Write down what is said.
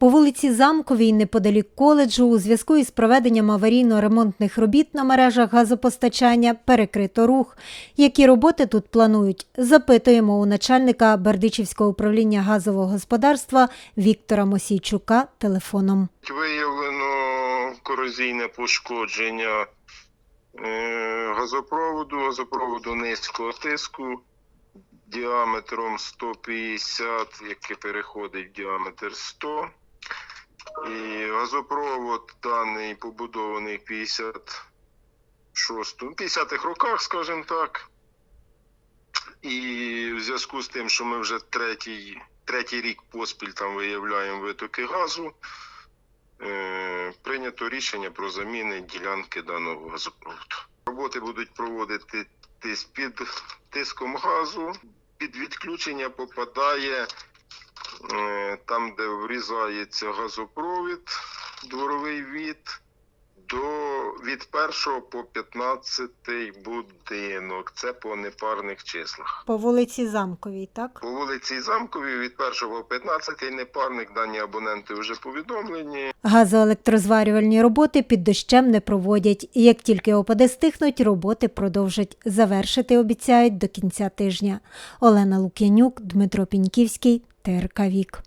По вулиці Замковій, неподалік коледжу, у зв'язку із проведенням аварійно-ремонтних робіт на мережах газопостачання перекрито рух. Які роботи тут планують? Запитуємо у начальника Бердичівського управління газового господарства Віктора Мосійчука телефоном. Виявлено корозійне пошкодження е, газопроводу, газопроводу низького тиску діаметром 150, який переходить в діаметр 100. І газопровод даний побудований в 56 50-х роках, скажімо так. І в зв'язку з тим, що ми вже третій, третій рік поспіль там виявляємо витоки газу, е, прийнято рішення про заміни ділянки даного газопроводу. Роботи будуть проводити тис- під тиском газу. Під відключення попадає е, там, де врізається газопровід, дворовий від, до від 1 по 15 будинок. Це по непарних числах. По вулиці Замковій, так? По вулиці Замковій від 1 по 15 непарник дані абоненти вже повідомлені. Газоелектрозварювальні роботи під дощем не проводять. І Як тільки опади стихнуть, роботи продовжать. Завершити обіцяють до кінця тижня. Олена Лук'янюк, Дмитро Піньківський, ТРК Вік.